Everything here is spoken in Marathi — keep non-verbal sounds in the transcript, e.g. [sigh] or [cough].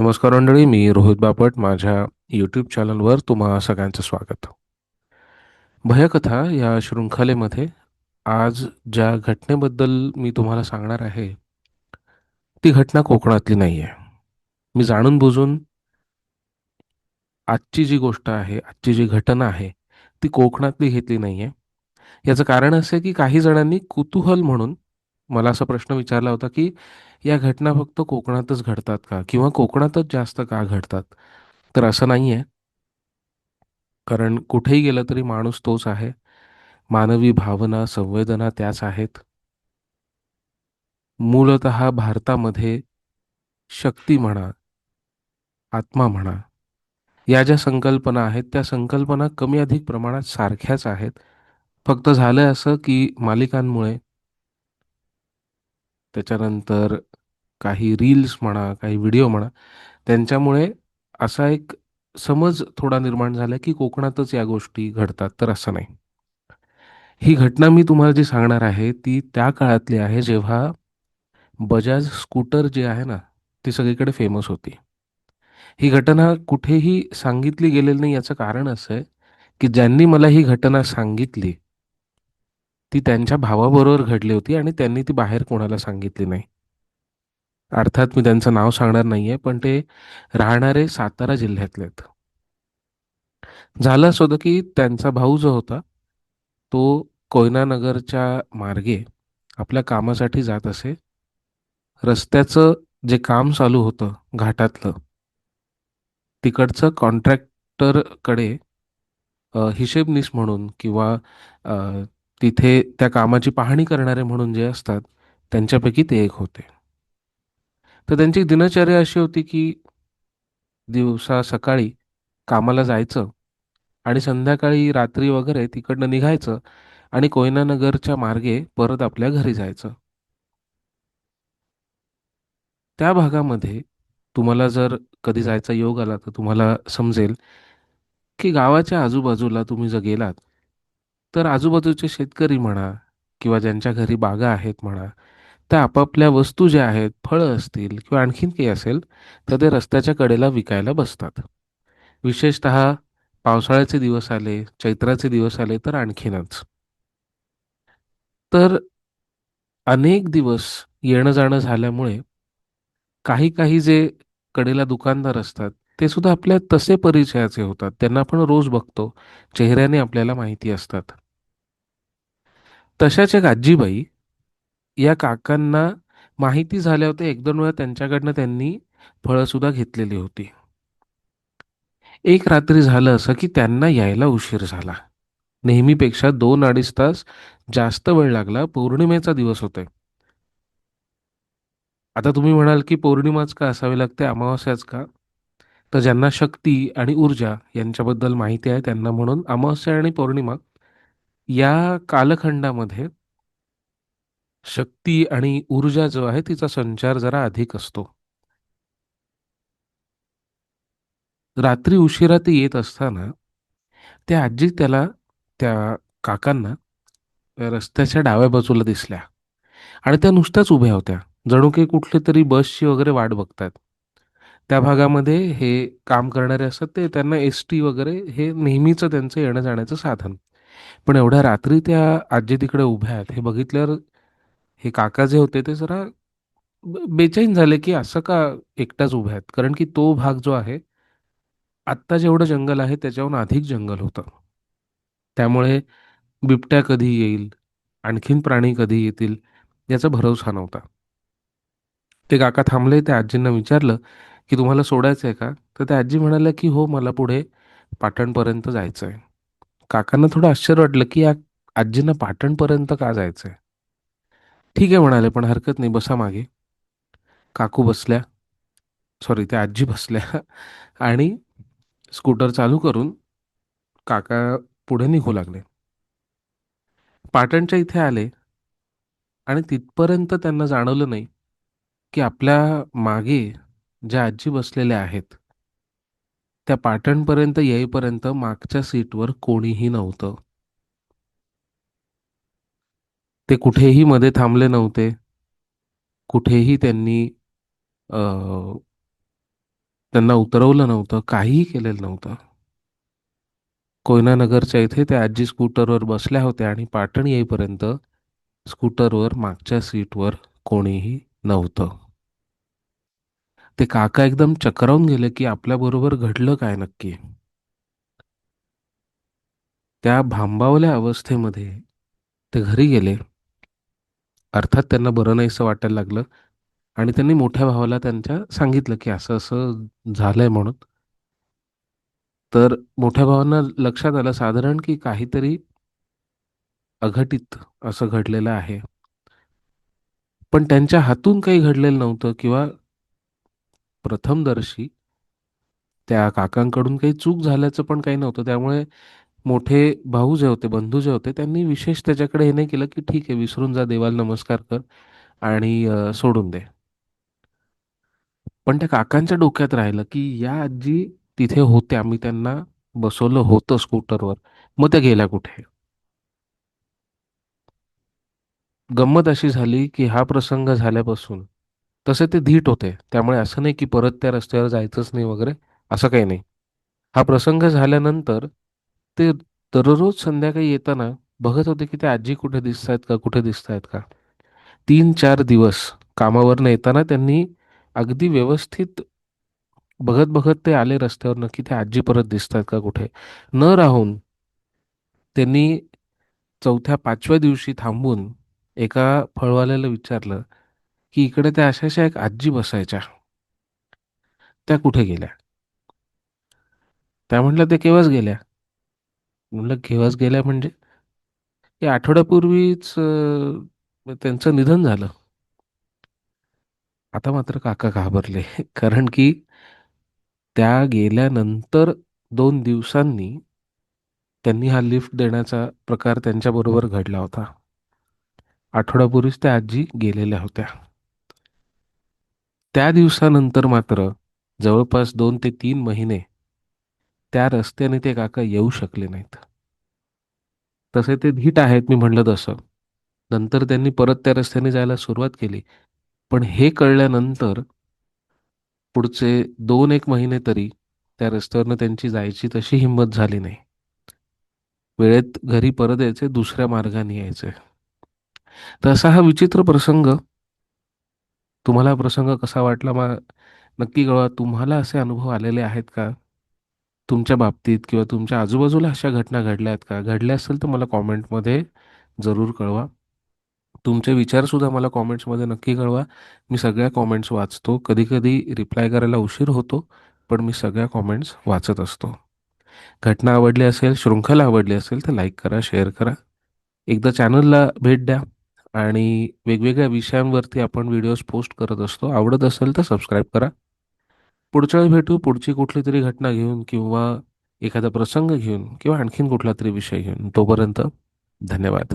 नमस्कार मंडळी मी रोहित बापट. माझ्या यूट्यूब चॅनलवर तुम्हा सगळ्यांचं स्वागत. भयकथा या शृंखलेमध्ये आज ज्या घटनेबद्दल मी तुम्हाला सांगणार आहे ती घटना कोकणातली नाही आहे मी जाणून बुजून आजची जी गोष्ट आहे आजची जी घटना आहे ती कोकणातली घेतली नाही आहे याचं कारण असं आहे की काही जणांनी कुतूहल म्हणून मला असा प्रश्न विचारला होता की या घटना फक्त कोकणातच घडतात का? किंवा कोकणातच जास्त का घडतात? तर असं नाही आहे कारण कुठेही गेलं तरी माणूस तोच आहे. मानवी भावना संवेदना त्याच आहेत. मूलत भारतामध्ये शक्ती म्हणा आत्मा म्हणा या ज्या संकल्पना आहेत त्या संकल्पना कमी अधिक प्रमाणात सारख्याच आहेत. फक्त झालं असं की मालिकांमुळे त्याच्यानंतर काही रील्स म्हणा काही व्हिडिओ म्हणा त्यांच्यामुळे असा एक समज थोडा निर्माण झाला की कोकणातच या गोष्टी घडतात. तर असं नाही. ही घटना मी तुम्हाला जी सांगणार आहे ती त्या काळातली आहे जेव्हा बजाज स्कूटर जे आहे ना ती सगळीकडे फेमस होती. ही घटना कुठेही सांगितली गेलेली नाही याचं कारण असं आहे की ज्यांनी मला ही घटना सांगितली ती त्यांच्या भावाबरोबर घडली होती आणि त्यांनी ती बाहेर कोणाला सांगितली नाही. अर्थात मी त्यांचं नाव सांगणार नाहीये पण ते राहणारे सातारा जिल्ह्यातले आहेत. झालं असं होतं की त्यांचा भाऊ जो होता तो कोयनानगरच्या मार्गे आपल्या कामासाठी जात असे. रस्त्याचं जे काम चालू होतं घाटातलं तिकडचं कॉन्ट्रॅक्टरकडे हिशेबनीस म्हणून किंवा तिथे त्या कामाची पाहणी करणारे म्हणून जे असतात त्यांच्यापैकी ते एक होते. तर त्यांची दिनचर्या अशी होती की दिवसा सकाळी कामाला जायचं आणि संध्याकाळी रात्री वगैरे तिकडनं निघायचं आणि कोयनानगरच्या मार्गे परत आपल्या घरी जायचं. त्या भागामध्ये तुम्हाला जर कधी जायचा योग आला तर तुम्हाला समजेल की गावाच्या आजूबाजूला तुम्ही जर गेलात तर आजूबाजूचे शेतकरी म्हणा किंवा ज्यांच्या घरी बागा आहेत म्हणा त्या आपापल्या वस्तू ज्या आहेत फळं असतील किंवा आणखीन काही असेल तर ते रस्त्याच्या कडेला विकायला बसतात. विशेषत पावसाळ्याचे दिवस आले चैत्राचे दिवस आले तर आणखीनच. तर अनेक दिवस येणं जाणं झाल्यामुळे काही काही जे कडेला दुकानदार असतात ते सुद्धा आपल्या तसे परिचयाचे होतात. त्यांना आपण रोज बघतो चेहऱ्याने आपल्याला माहिती असतात. तशाच एक आजीबाई या काकांना माहिती झाल्या होत्या एक दोन वेळा त्यांच्याकडनं त्यांनी फळं सुद्धा घेतलेली होती. एक रात्री झालं असं की त्यांना यायला उशीर झाला. नेहमीपेक्षा दोन अडीच तास जास्त वेळ लागला. पौर्णिमेचा दिवस होतोय. आता तुम्ही म्हणाल की पौर्णिमाच का असावी लागते? अमावस्याच का? तर ज्यांना शक्ती आणि ऊर्जा यांच्याबद्दल माहिती आहे त्यांना म्हणून अमावस्या आणि पौर्णिमा या कालखंडामध्ये शक्ती आणि ऊर्जा जो आहे तिचा संचार जरा अधिक असतो. रात्री उशिरा ते येत असताना त्या आजी त्याला त्या काकांना रस्त्याच्या डाव्या बाजूला दिसल्या आणि त्या नुसत्याच उभ्या होत्या. जणू काही कुठली तरी बसची वगैरे वाट बघतात. त्या भागामध्ये हे काम करणारे असतात ते त्यांना एस टी वगैरे हे नेहमीचं त्यांचं येणं जाण्याचं साधन. पण एवढ्या रात्री त्या आजी तिकडे उभ्या आहेत. हे बघितल्यावर हे काका जे होते ते जरा बेचैन झाले की असं का एकटाच उभ्या आहेत? कारण की तो भाग जो आहे आत्ता जेवढं जंगल आहे त्याच्याहून अधिक जंगल होतं. त्यामुळे बिबट्या कधी येईल? आणखीन प्राणी कधी येतील? याचा भरवसा नव्हता. ते काका थांबले त्या आजींना विचारलं की तुम्हाला सोडायचं आहे का? तर त्या आजी म्हणाल्या की हो मला पुढे पाटणपर्यंत जायचं आहे काकांना थोडं आश्चर्य वाटलं की या आजींना पाटणपर्यंत का जायचं आहे ठीक आहे म्हणाले पण हरकत नाही बसा मागे. काकू बसल्या. सॉरी त्या आजी बसल्या. [laughs] आणि स्कूटर चालू करून काका पुढे निघू लागले. पाटणच्या इथे आले आणि तिथपर्यंत त्यांना जाणवलं नाही की आपल्या मागे ज्या आजी बसलेल्या आहेत त्या पाटणपर्यंत येईपर्यंत मागच्या सीटवर कोणीही नव्हतं. ते कुठेही मध्ये थांबले नव्हते. कुठेही त्यांनी त्यांना उतरवलं नव्हतं काहीही केलेलं नव्हतं. कोयनानगरच्या इथे त्या आजी स्कूटरवर बसल्या होत्या आणि पाटण येईपर्यंत स्कूटरवर मागच्या सीटवर कोणीही नव्हतं. ते काका एकदम चक्रावून गेले की आपल्याबरोबर घडलं काय नक्की? त्या भांबावल्या अवस्थेमध्ये ते घरी गेले. अर्थात त्यांना बरं नाहीसं वाटायला लागलं आणि त्यांनी मोठ्या भावाला त्यांच्या सांगितलं की असं असं झालंय म्हणून. तर मोठ्या भावांना लक्षात आलं साधारण की काहीतरी अघटित असं घडलेलं आहे. पण त्यांच्या हातून काही घडलेलं नव्हतं किंवा प्रथमदर्शी त्या काकांकडून काही चूक झाल्याचं पण काही नव्हतं. त्यामुळे मोठे भाऊ जे होते बंधू जे होते त्यांनी विशेष त्याच्याकडे हे नाही केलं की ठीक आहे विसरून जा देवाला नमस्कार कर आणि सोडून दे. पण त्या काकांच्या डोक्यात राहिलं की या आजी तिथे होत्या मी त्यांना बसवलं होतं स्कूटरवर. मग त्या गेल्या कुठे? गंमत अशी झाली की हा प्रसंग झाल्यापासून तसे ते धीट होते. त्यामुळे असं नाही की परत त्या रस्त्यावर जायचंच नाही वगैरे असं काही नाही. हा प्रसंग झाल्यानंतर ते दररोज संध्याकाळी येताना बघत होते की ते आजी कुठे दिसत आहेत का कुठे दिसत आहेत का? तीन चार दिवस कामावरनं येताना त्यांनी अगदी व्यवस्थित बघत बघत ते आले रस्त्यावरनं की ते आजी परत दिसत आहेत का कुठे? न राहून त्यांनी चौथ्या पाचव्या दिवशी थांबून एका फळवाल्याला विचारलं की इकडे त्या अशाशा एक आजी बसायच्या. त्या कुठे गेल्या? त्या म्हटल्या त्या केव्हाच गेल्या? म्हणलं केव्हाच गेल्या म्हणजे? की आठवड्यापूर्वीच त्यांचं निधन झालं. आता मात्र काका घाबरले कारण की त्या गेल्यानंतर दोन दिवसांनी त्यांनी हा लिफ्ट देण्याचा प्रकार त्यांच्याबरोबर घडला होता. आठवड्यापूर्वीच त्या आजी गेलेल्या होत्या. त्या दिवसानंतर मात्र जवळपास दोन ते तीन महिने त्या रस्त्याने ते काका येऊ शकले नाहीत. तसे ते धीट आहेत मी म्हणलं तसं. नंतर त्यांनी परत त्या रस्त्याने जायला सुरुवात केली. पण हे कळल्यानंतर पुढचे दोन एक महिने तरी त्या रस्त्यावरनं त्यांची जायची तशी हिंमत झाली नाही. वेळेत घरी परत यायचे दुसऱ्या मार्गाने यायचे. तर असा हा विचित्र प्रसंग तुम्हाला प्रसंग कसा वाटला? मा नक्की कळवा. तुम्हाला असे अनुभव आलेले आहेत का? तुमच्या बाबतीत किंवा तुमच्या आजूबाजूला अशा घटना घडल्या आहेत का? घडल्या असेल तर मला कॉमेंटमध्ये जरूर कळवा. तुमचे विचारसुद्धा मला कॉमेंट्समध्ये नक्की कळवा. मी सगळ्या कॉमेंट्स वाचतो. कधी कधी रिप्लाय करायला उशीर होतो पण मी सगळ्या कॉमेंट्स वाचत असतो. घटना आवडली असेल शृंखला आवडली असेल तर लाईक करा शेअर करा. एकदा चॅनलला भेट द्या. आणि वेगवेगळ्या विषयांवरती आपण व्हिडिओज पोस्ट करत असतो. आवडत असेल तर सबस्क्राईब करा. पुढच्या वेळी भेटू. पुढची कुठली तरी घटना घेऊन किंवा एखादा प्रसंग घेऊन किंवा आणखीन कुठला तरी विषय घेऊन. तोपर्यंत धन्यवाद.